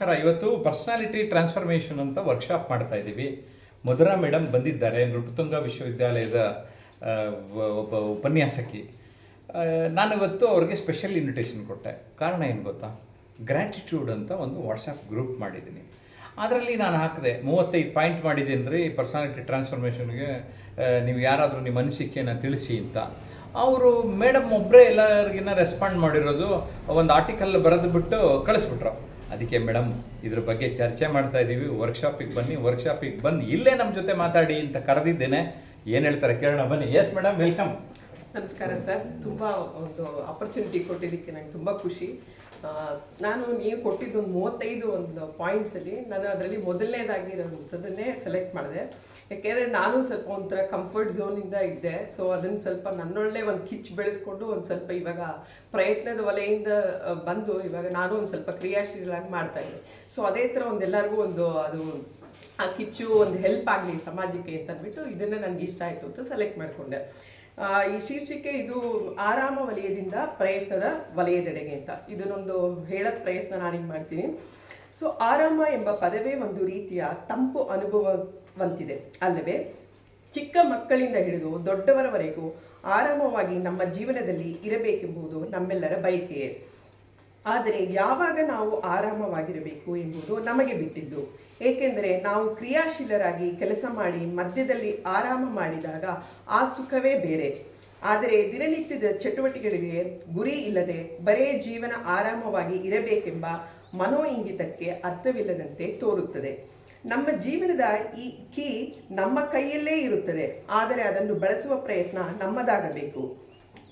ನಮಸ್ಕಾರ. ಇವತ್ತು personality transformation ಅಂತ ವರ್ಕ್ಶಾಪ್ ಮಾಡ್ತಾ ಇದ್ದೀವಿ. ಮಧುರಾ ಮೇಡಮ್ ಬಂದಿದ್ದಾರೆ ನೃಪತುಂಗ ವಿಶ್ವವಿದ್ಯಾಲಯದ ಒಬ್ಬ ಉಪನ್ಯಾಸಕಿ. ಆ, ನಾನು ಇವತ್ತು ಅವ್ರಿಗೆ ಸ್ಪೆಷಲ್ ಇನ್ವಿಟೇಷನ್ ಕೊಟ್ಟೆ. ಕಾರಣ ಏನು ಗೊತ್ತಾ? ಗ್ರ್ಯಾಟಿಟ್ಯೂಡ್ ಅಂತ ಒಂದು ವಾಟ್ಸಪ್ ಗ್ರೂಪ್ ಮಾಡಿದ್ದೀನಿ. ಅದರಲ್ಲಿ ನಾನು ಹಾಕಿದೆ. ಮೂವತ್ತೈದು ಪಾಯಿಂಟ್ ಮಾಡಿದ್ದೀನಿ ರೀ ಪರ್ಸನಾಲಿಟಿ ಟ್ರಾನ್ಸ್ಫಾರ್ಮೇಷನ್ಗೆ ನೀವು ಯಾರಾದರೂ ನಿಮ್ಮ ಅನಿಸಿಕೆಯನ್ನು ತಿಳಿಸಿ ಅಂತ. ಅವರು ಮೇಡಮ್ ಒಬ್ಬರೇ ಎಲ್ಲರಿಗಿನ್ನ ರೆಸ್ಪಾಂಡ್ ಮಾಡಿರೋದು ಒಂದು ಆರ್ಟಿಕಲ್ ಬರೆದು ಬಿಟ್ಟು ಕಳಿಸ್ಬಿಟ್ರು. ಅದಕ್ಕೆ ಮೇಡಮ್ ಇದ್ರ ಬಗ್ಗೆ ಚರ್ಚೆ ಮಾಡ್ತಾ ಇದ್ದೀವಿ ವರ್ಕ್ಶಾಪಿಗೆ ಬನ್ನಿ ವರ್ಕ್ಶಾಪಿಗೆ ಬಂದು ಇಲ್ಲೇ ನಮ್ಮ ಜೊತೆ ಮಾತಾಡಿ ಅಂತ ಕರೆದಿದ್ದೇನೆ. ಏನು ಹೇಳ್ತಾರೆ ಕೇಳೋಣ, ಬನ್ನಿ. ಎಸ್ ಮೇಡಮ್ ವೆಲ್ಕಮ್ ನಮಸ್ಕಾರ ಸರ್. ತುಂಬ ಒಂದು ಅಪರ್ಚುನಿಟಿ ಕೊಟ್ಟಿದ್ದಕ್ಕೆ ನಂಗೆ ತುಂಬ ಖುಷಿ. ನಾನು ನೀವು ಕೊಟ್ಟಿದ್ದು ಒಂದು ಮೂವತ್ತೈದು ಒಂದು ಪಾಯಿಂಟ್ಸಲ್ಲಿ ನಾನು ಅದರಲ್ಲಿ ಮೊದಲನೇದಾಗಿ ಅದನ್ನೇ ಸೆಲೆಕ್ಟ್ ಮಾಡಿದೆ. ಯಾಕೆಂದರೆ ನಾನು ಸ್ವಲ್ಪ ಒಂಥರ ಕಂಫರ್ಟ್ ಝೋನಿಂದ ಇದ್ದೆ. ಸೊ ಅದನ್ನು ಸ್ವಲ್ಪ ನನ್ನೊಳ್ಳೆ ಒಂದು ಕಿಚ್ಚು ಬೆಳೆಸ್ಕೊಂಡು ಒಂದು ಸ್ವಲ್ಪ ಇವಾಗ ಪ್ರಯತ್ನದ ವಲಯಿಂದ ಬಂದು ಇವಾಗ ನಾನು ಒಂದು ಸ್ವಲ್ಪ ಕ್ರಿಯಾಶೀಲಾಗಿ ಮಾಡ್ತಾ ಇದ್ದೆ. ಸೊ ಅದೇ ಥರ ಒಂದು ಎಲ್ಲರಿಗೂ ಒಂದು ಅದು, ಆ ಕಿಚ್ಚು ಒಂದು ಹೆಲ್ಪ್ ಆಗಲಿ ಸಮಾಜಕ್ಕೆ ಅಂತ ಅಂದ್ಬಿಟ್ಟು ಇದನ್ನ ನನಗೆ ಇಷ್ಟ ಆಯಿತು ಅಂತ ಸೆಲೆಕ್ಟ್ ಮಾಡಿಕೊಂಡೆ. ಈ ಶೀರ್ಷಿಕೆ ಇದು ಆರಾಮ ವಲಯದಿಂದ ಪ್ರಯತ್ನದ ವಲಯದೆಡೆಗೆ ಅಂತ. ಇದನ್ನೊಂದು ಹೇಳೋದ್ ಪ್ರಯತ್ನ ನಾನೀಗ ಮಾಡ್ತೀನಿ. ಸೊ ಆರಾಮ ಎಂಬ ಪದವೇ ಒಂದು ರೀತಿಯ ತಂಪು ಅನುಭವವಂತಿದೆ. ಅಲ್ಲವೇ? ಚಿಕ್ಕ ಮಕ್ಕಳಿಂದ ಹಿಡಿದು ದೊಡ್ಡವರವರೆಗೂ ಆರಾಮವಾಗಿ ನಮ್ಮ ಜೀವನದಲ್ಲಿ ಇರಬೇಕೆಂಬುದು ನಮ್ಮೆಲ್ಲರ ಬಯಕೆಯೇ. ಆದರೆ, ಯಾವಾಗ ನಾವು ಆರಾಮವಾಗಿರಬೇಕು ಎಂಬುದು ನಮಗೆ ಬಿಟ್ಟಿದ್ದು. ಏಕೆಂದರೆ, ನಾವು ಕ್ರಿಯಾಶೀಲರಾಗಿ ಕೆಲಸ ಮಾಡಿ ಮಧ್ಯದಲ್ಲಿ ಆರಾಮ ಮಾಡಿದಾಗ ಆ ಸುಖವೇ ಬೇರೆ. ಆದರೆ, ದಿನನಿತ್ಯದ ಚಟುವಟಿಕೆಗಳಿಗೆ ಗುರಿ ಇಲ್ಲದೆ ಬರೇ ಜೀವನ ಆರಾಮವಾಗಿ ಇರಬೇಕೆಂಬ ಮನೋ ಇಂಗಿತಕ್ಕೆ ಅರ್ಥವಿಲ್ಲದಂತೆ ತೋರುತ್ತದೆ. ನಮ್ಮ ಜೀವನದ ಈ ಕೀ ನಮ್ಮ ಕೈಯಲ್ಲೇ ಇರುತ್ತದೆ. ಆದರೆ ಅದನ್ನು ಬಳಸುವ ಪ್ರಯತ್ನ ನಮ್ಮದಾಗಬೇಕು.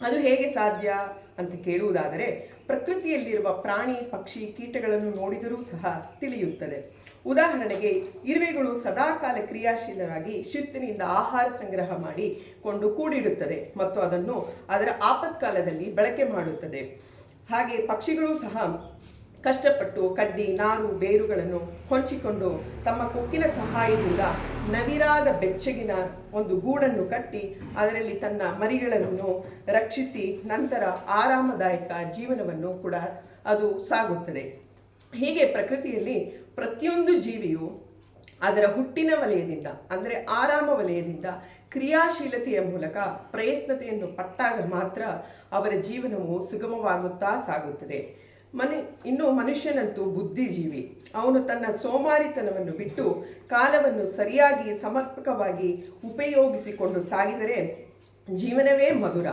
ಅದು ಹೇಗೆ ಸಾಧ್ಯ ಅಂತ ಕೇಳುವುದಾದರೆ, ಪ್ರಕೃತಿಯಲ್ಲಿರುವ ಪ್ರಾಣಿ, ಪಕ್ಷಿ, ಕೀಟಗಳನ್ನು ನೋಡಿದರೂ ಸಹ ತಿಳಿಯುತ್ತದೆ. ಉದಾಹರಣೆಗೆ, ಇರುವೆಗಳು ಸದಾಕಾಲ ಕ್ರಿಯಾಶೀಲರಾಗಿ ಶಿಸ್ತಿನಿಂದ ಆಹಾರ ಸಂಗ್ರಹ ಮಾಡಿ ಕೊಂಡು ಕೂಡಿಡುತ್ತದೆ ಮತ್ತು ಅದನ್ನು ಅದರ ಆಪತ್ಕಾಲದಲ್ಲಿ ಬಳಕೆ ಮಾಡುತ್ತದೆ. ಹಾಗೆ ಪಕ್ಷಿಗಳು ಸಹ ಕಷ್ಟಪಟ್ಟು ಕಡ್ಡಿ, ನಾರು, ಬೇರುಗಳನ್ನು ಹೊಂಚಿಕೊಂಡು ತಮ್ಮ ಕೊಕ್ಕಿನ ಸಹಾಯದಿಂದ ನವಿರಾದ ಬೆಚ್ಚಗಿನ ಒಂದು ಗೂಡನ್ನು ಕಟ್ಟಿ ಅದರಲ್ಲಿ ತನ್ನ ಮರಿಗಳನ್ನು ರಕ್ಷಿಸಿ ನಂತರ ಆರಾಮದಾಯಕ ಜೀವನವನ್ನು ಕೂಡ ಅದು ಸಾಗುತ್ತದೆ. ಹೀಗೆ ಪ್ರಕೃತಿಯಲ್ಲಿ ಪ್ರತಿಯೊಂದು ಜೀವಿಯು ಅದರ ಹುಟ್ಟಿನ ವಲಯದಿಂದ, ಅಂದರೆ ಆರಾಮ ವಲಯದಿಂದ ಕ್ರಿಯಾಶೀಲತೆಯ ಮೂಲಕ ಪ್ರಯತ್ನತೆಯನ್ನು ಪಟ್ಟಾಗ ಮಾತ್ರ ಅವರ ಜೀವನವು ಸುಗಮವಾಗುತ್ತಾ ಸಾಗುತ್ತದೆ. ಮನೆ, ಇನ್ನು ಮನುಷ್ಯನಂತೂ ಬುದ್ಧಿಜೀವಿ. ಅವನು ತನ್ನ ಸೋಮಾರಿತನವನ್ನು ಬಿಟ್ಟು ಕಾಲವನ್ನು ಸರಿಯಾಗಿ ಸಮರ್ಪಕವಾಗಿ ಉಪಯೋಗಿಸಿಕೊಂಡು ಸಾಗಿದರೆ ಜೀವನವೇ ಮಧುರ.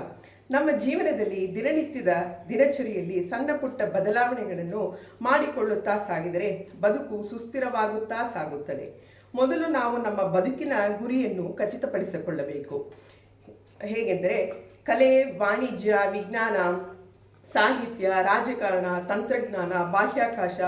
ನಮ್ಮ ಜೀವನದಲ್ಲಿ ದಿನನಿತ್ಯದ ದಿನಚರಿಯಲ್ಲಿ ಸಣ್ಣ ಪುಟ್ಟ ಬದಲಾವಣೆಗಳನ್ನು ಮಾಡಿಕೊಳ್ಳುತ್ತಾ ಸಾಗಿದರೆ ಬದುಕು ಸುಸ್ಥಿರವಾಗುತ್ತಾ ಸಾಗುತ್ತದೆ. ಮೊದಲು ನಾವು ನಮ್ಮ ಬದುಕಿನ ಗುರಿಯನ್ನು ಖಚಿತಪಡಿಸಿಕೊಳ್ಳಬೇಕು. ಹೇಗೆಂದರೆ ಕಲೆ, ವಾಣಿಜ್ಯ, ವಿಜ್ಞಾನ ಸಾಹಿತ್ಯ, ರಾಜಕಾರಣ, ತಂತ್ರಜ್ಞಾನ, ಬಾಹ್ಯಾಕಾಶ,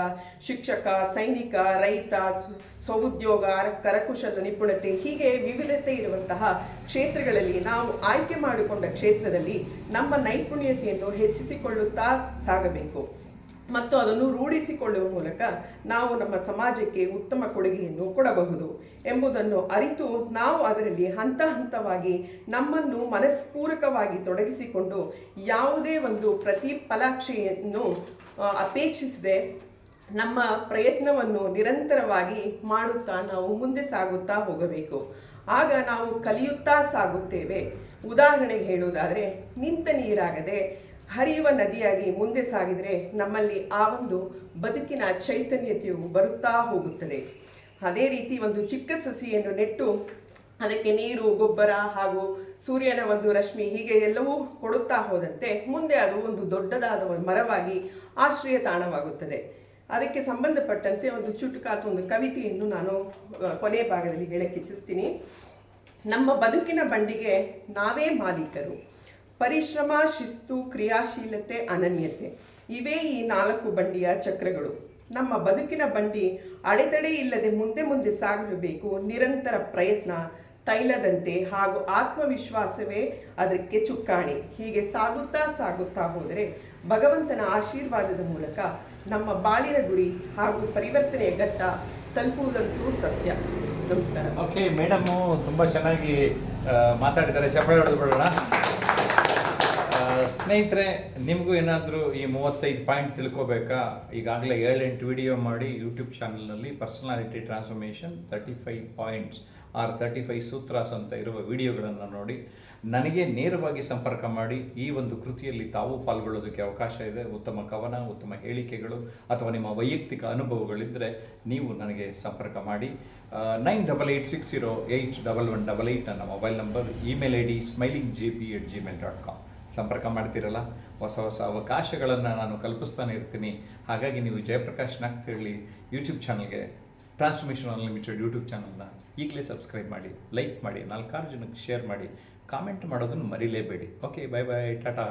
ಶಿಕ್ಷಕ, ಸೈನಿಕ, ರೈತ ಸ್ವ- ಸ್ವಉದ್ಯೋಗ ಕರಕುಶಲ ನಿಪುಣತೆ ಹೀಗೆ ವಿವಿಧತೆ ಇರುವಂತಹ ಕ್ಷೇತ್ರಗಳಲ್ಲಿ ನಾವು ಆಯ್ಕೆ ಮಾಡಿಕೊಂಡ ಕ್ಷೇತ್ರದಲ್ಲಿ ನಮ್ಮ ನೈಪುಣ್ಯತೆಯನ್ನು ಹೆಚ್ಚಿಸಿಕೊಳ್ಳುತ್ತಾ ಸಾಗಬೇಕು. ಮತ್ತು ಅದನ್ನು ರೂಢಿಸಿಕೊಳ್ಳುವ ಮೂಲಕ ನಾವು ನಮ್ಮ ಸಮಾಜಕ್ಕೆ ಉತ್ತಮ ಕೊಡುಗೆಯನ್ನು ಕೊಡಬಹುದು ಎಂಬುದನ್ನು ಅರಿತು ನಾವು ಅದರಲ್ಲಿ ಹಂತ ಹಂತವಾಗಿ ನಮ್ಮನ್ನು ಮನಸ್ಪೂರಕವಾಗಿ ತೊಡಗಿಸಿಕೊಂಡು ಯಾವುದೇ ಒಂದು ಪ್ರತಿಫಲಾಕ್ಷೆಯನ್ನು ಅಪೇಕ್ಷಿಸದೆ ನಮ್ಮ ಪ್ರಯತ್ನವನ್ನು ನಿರಂತರವಾಗಿ ಮಾಡುತ್ತಾ ನಾವು ಮುಂದೆ ಸಾಗುತ್ತಾ ಹೋಗಬೇಕು. ಆಗ ನಾವು ಕಲಿಯುತ್ತಾ ಸಾಗುತ್ತೇವೆ. ಉದಾಹರಣೆಗೆ ಹೇಳುವುದಾದರೆ ನಿಂತ ನೀರಾಗದೆ ಹರಿಯುವ ನದಿಯಾಗಿ ಮುಂದೆ ಸಾಗಿದರೆ ನಮ್ಮಲ್ಲಿ ಆ ಒಂದು ಬದುಕಿನ ಚೈತನ್ಯತೆಯು ಬರುತ್ತಾ ಹೋಗುತ್ತದೆ. ಅದೇ ರೀತಿ ಒಂದು ಚಿಕ್ಕ ಸಸಿಯನ್ನು ನೆಟ್ಟು ಅದಕ್ಕೆ ನೀರು, ಗೊಬ್ಬರ ಹಾಗೂ ಸೂರ್ಯನ ಒಂದು ರಶ್ಮಿ ಹೀಗೆ ಎಲ್ಲವೂ ಕೊಡುತ್ತಾ ಹೋದಂತೆ ಮುಂದೆ ಅದು ಒಂದು ದೊಡ್ಡದಾದ ಮರವಾಗಿ ಆಶ್ರಯ ತಾಣವಾಗುತ್ತದೆ. ಅದಕ್ಕೆ ಸಂಬಂಧಪಟ್ಟಂತೆ ಒಂದು ಚುಟುಕಾತ, ಒಂದು ಕವಿತೆಯನ್ನು ನಾನು ಕೊನೆ ಭಾಗದಲ್ಲಿ ಹೇಳಕ್ಕೆ ಇಚ್ಛಿಸ್ತೀನಿ. ನಮ್ಮ ಬದುಕಿನ ಬಂಡಿಗೆ ನಾವೇ ಮಾಲೀಕರು. ಪರಿಶ್ರಮ, ಶಿಸ್ತು, ಕ್ರಿಯಾಶೀಲತೆ, ಅನನ್ಯತೆ. ಇವೇ ಈ ನಾಲ್ಕು ಬಂಡಿಯ ಚಕ್ರಗಳು. ನಮ್ಮ ಬದುಕಿನ ಬಂಡಿ ಅಡೆತಡೆ ಇಲ್ಲದೆ ಮುಂದೆ ಮುಂದೆ ಸಾಗಬೇಕು ನಿರಂತರ ಪ್ರಯತ್ನ, ತೈಲದಂತೆ ಹಾಗೂ ಆತ್ಮವಿಶ್ವಾಸವೇ ಅದಕ್ಕೆ ಚುಕ್ಕಾಣಿ. ಹೀಗೆ ಸಾಗುತ್ತಾ ಸಾಗುತ್ತಾ ಹೋದರೆ ಭಗವಂತನ ಆಶೀರ್ವಾದದ ಮೂಲಕ ನಮ್ಮ ಬಾಳಿನ ಗುರಿ ಹಾಗೂ ಪರಿವರ್ತನೆಯ ಘಟ್ಟ ತಲುಪುವುದಂತೂ ಸತ್ಯ. ನಮಸ್ಕಾರ. ಓಕೆ ಮೇಡಮು ತುಂಬ ಚೆನ್ನಾಗಿ ಮಾತಾಡಿದ್ದಾರೆ. ಚಪ್ಪಳ ಹೊಡೆದು ಬಿಡೋಣ. ಸ್ನೇಹಿತರೆ, ನಿಮಗೂ ಏನಾದರೂ ಈ ಮೂವತ್ತೈದು ಪಾಯಿಂಟ್ ತಿಳ್ಕೋಬೇಕಾ? ಈಗಾಗಲೇ ಏಳೆಂಟು ವಿಡಿಯೋ ಮಾಡಿ ಯೂಟ್ಯೂಬ್ ಚಾನಲ್ನಲ್ಲಿ personality transformation thirty five points or thirty five sutras ಅಂತ ಇರುವ ವಿಡಿಯೋಗಳನ್ನು ನೋಡಿ. ನನಗೆ ನೇರವಾಗಿ ಸಂಪರ್ಕ ಮಾಡಿ. ಈ ಒಂದು ಕೃತಿಯಲ್ಲಿ ತಾವು ಪಾಲ್ಗೊಳ್ಳೋದಕ್ಕೆ ಅವಕಾಶ ಇದೆ. ಉತ್ತಮ ಕವನ, ಉತ್ತಮ ಹೇಳಿಕೆಗಳು ಅಥವಾ ನಿಮ್ಮ ವೈಯಕ್ತಿಕ ಅನುಭವಗಳಿದ್ದರೆ ನೀವು ನನಗೆ ಸಂಪರ್ಕ ಮಾಡಿ. Nine double eight six zero eight double one double eight ನನ್ನ mobile number email I D smiling J P at Gmail dot com ಸಂಪರ್ಕ ಮಾಡ್ತೀರಲ್ಲ? ಹೊಸ ಹೊಸ ಅವಕಾಶಗಳನ್ನು ನಾನು ಕಲ್ಪಿಸ್ತಾನೆ ಇರ್ತೀನಿ. ಹಾಗಾಗಿ ನೀವು ಜಯಪ್ರಕಾಶ್ ನಾಗ್ತಿರಲಿ ಯೂಟ್ಯೂಬ್ ಚಾನಲ್ಗೆ ಟ್ರಾನ್ಸ್ಫರ್ಮೇಷನ್ ಅನ್ಲಿಮಿಟೆಡ್ ಯೂಟ್ಯೂಬ್ ಚಾನಲ್ನ ಈಗಲೇ ಸಬ್ಸ್ಕ್ರೈಬ್ ಮಾಡಿ ಲೈಕ್ ಮಾಡಿ, ನಾಲ್ಕಾರು ಜನಕ್ಕೆ ಶೇರ್ ಮಾಡಿ ಕಾಮೆಂಟ್ ಮಾಡೋದನ್ನು ಮರಿಲೇಬೇಡಿ. Okay bye bye Tata.